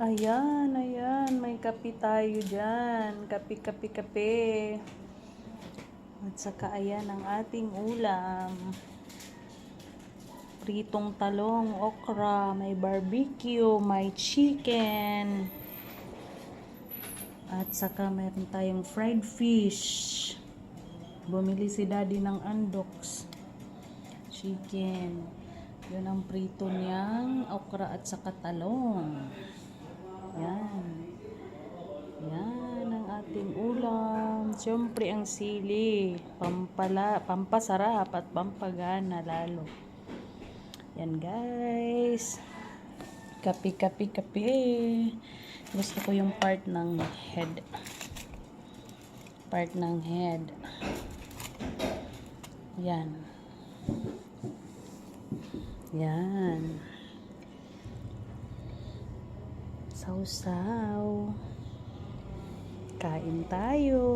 Ayan, ayan. May kape tayo dyan. Kape, kape, kape. At saka ayan ang ating ulam. Pritong talong, okra, may barbecue, may chicken. At saka meron tayong fried fish. Bumili si daddy ng andoks. Chicken. Yun ang prito niyang okra at saka talong. Yan. Yan ang ating ulam. Siyempre ang sili. Pampala, pampasarap at pampagana lalo. Yan guys. Kapi, kapi, kapi. Gusto ko yung part ng head. Part ng head. Yan. Yan. Sausaw. Kain tayo.